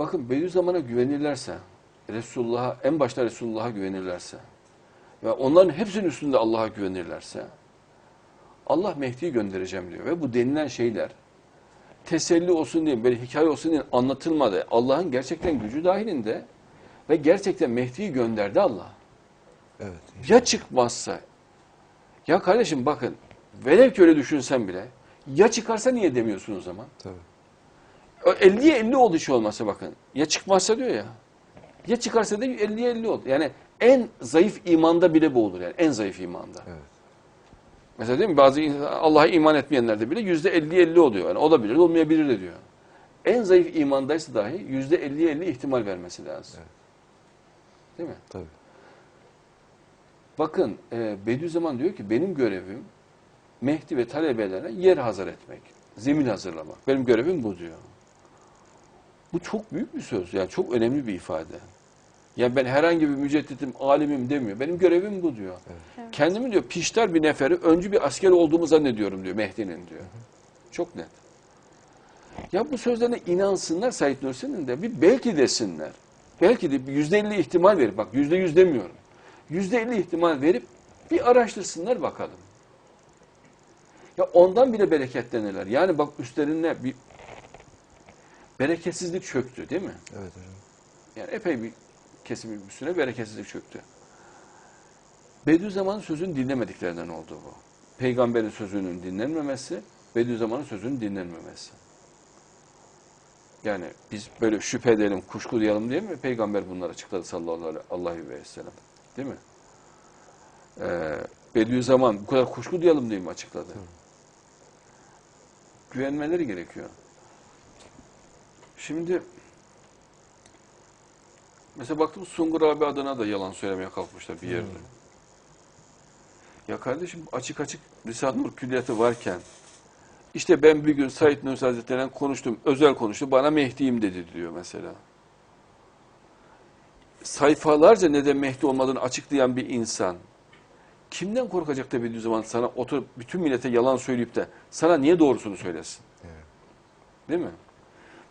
Bakın Bediüzzaman'a güvenirlerse, Resulullah'a, en başta Resulullah'a güvenirlerse ve onların hepsinin üstünde Allah'a güvenirlerse Allah Mehdi'yi göndereceğim diyor. Ve bu denilen şeyler teselli olsun diye, böyle hikaye olsun diye anlatılmadı. Allah'ın gerçekten gücü dahilinde ve gerçekten Mehdi'yi gönderdi Allah. Evet. Ya çıkmazsa, ya kardeşim bakın, velev ki öyle düşünsen bile, ya çıkarsa niye demiyorsun o zaman? Tabii. O 50'ye 50 oldu hiç olmasa bakın. Ya çıkmazsa diyor ya. Ya çıkarsa da 50'ye 50 oldu. Yani en zayıf imanda bile bu olur yani. En zayıf imanda. Evet. Mesela değil mi? Bazı Allah'a iman etmeyenlerde bile yüzde 50'ye 50 oluyor. Yani olabilir, olmayabilir de diyor. En zayıf imandaysa dahi yüzde 50'ye 50 ihtimal vermesi lazım. Evet. Değil mi? Tabii. Bakın e, Bediüzzaman diyor ki benim görevim Mehdi ve talebelerine yer hazır etmek. Zemin hazırlamak. Benim görevim bu diyor. Bu çok büyük bir söz. Yani çok önemli bir ifade. Yani ben herhangi bir müceddidim, alimim demiyor. Benim görevim bu diyor. Evet. Kendimi diyor piştar bir neferi, öncü bir asker olduğumu zannediyorum diyor Mehdi'nin diyor. Çok net. Ya bu sözlerine inansınlar Said Nursi'nin de bir belki desinler. Belki de bir yüzde elli ihtimal verip, bak yüzde yüz demiyorum. Yüzde elli ihtimal verip bir araştırsınlar bakalım. Ya ondan bile bereketlenirler. Yani bak üstlerine bir bereketsizlik çöktü değil mi? Evet hocam. Yani epey bir kesimin üstüne bereketsizlik çöktü. Bediüzzaman'ın sözünü dinlemediklerinden oldu bu. Peygamberin sözünün dinlenmemesi, Bediüzzaman'ın sözünün dinlenmemesi. Yani biz böyle şüphe edelim, kuşku duyalım diye mi Peygamber bunları açıkladı sallallahu aleyhi ve sellem. Değil mi? Ee, Bediüzzaman bu kadar kuşku duyalım diye mi açıkladı? Güvenmeleri gerekiyor. Şimdi Mesela baktım Sungur abi adına da yalan söylemeye kalkmışlar bir yerde. Ya kardeşim açık açık Risale-i Nur külliyatı varken işte ben bir gün Said Nursi Hazretleri'yle konuştum, özel konuştu, bana Mehdi'yim dedi diyor mesela. Sayfalarca neden Mehdi olmadığını açıklayan bir insan kimden korkacak da Bediüzzaman sana oturup bütün millete yalan söyleyip de sana niye doğrusunu söylesin? Evet. Değil mi?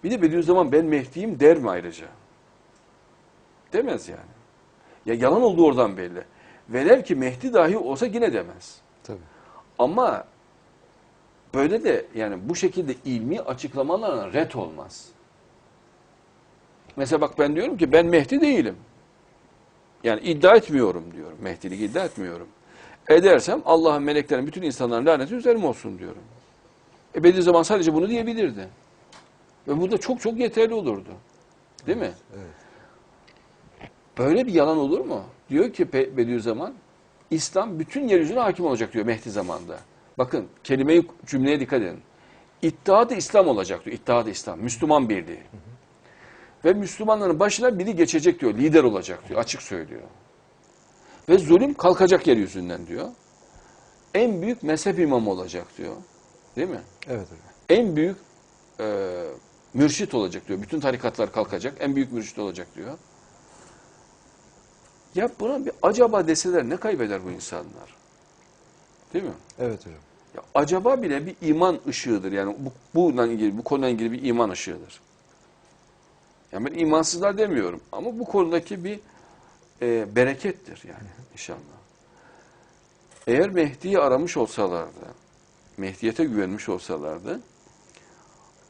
Bir de Bediüzzaman ben Mehdi'yim der mi ayrıca? Demez yani. Ya yalan olduğu oradan belli. Velev ki Mehdi dahi olsa yine demez. Tabii. Ama böyle de yani bu şekilde ilmi açıklamalarına ret olmaz. Mesela bak ben diyorum ki ben Mehdi değilim. Yani iddia etmiyorum diyorum. Mehdilik iddia etmiyorum. Edersem Allah'ın meleklerin bütün insanların laneti üzerime olsun diyorum. E Bediüzzaman sadece bunu diyebilirdi. Ve bu da çok çok yeterli olurdu. Değil mi? Evet. Böyle bir yalan olur mu? Diyor ki Bediüzzaman, İslam bütün yeryüzüne hakim olacak diyor Mehdi zamanında. Bakın kelimeyi cümleye dikkat edin. İttihat-ı İslam olacak diyor. İttihat-ı İslam. Müslüman birliği. Ve Müslümanların başına biri geçecek diyor. Lider olacak diyor. Açık söylüyor. Ve zulüm kalkacak yeryüzünden diyor. En büyük mezhep imamı olacak diyor. Değil mi? Evet hocam. En büyük e, mürşit olacak diyor. Bütün tarikatlar kalkacak. En büyük mürşit olacak diyor. Ya buna bir acaba deseler ne kaybeder bu insanlar? Değil mi? Evet hocam. Ya acaba bile bir iman ışığıdır. Yani bu bununla ilgili, bu konuyla ilgili bir iman ışığıdır. Yani ben imansızlar demiyorum ama bu konudaki bir e, berekettir yani inşallah. Eğer Mehdi'yi aramış olsalardı, Mehdiyete güvenmiş olsalardı,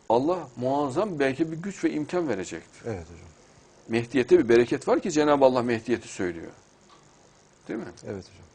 Allah muazzam belki bir güç ve imkan verecektir. Evet hocam. Mehdiyete bir bereket var ki Cenab-ı Allah Mehdiyeti söylüyor. Değil mi? Evet hocam.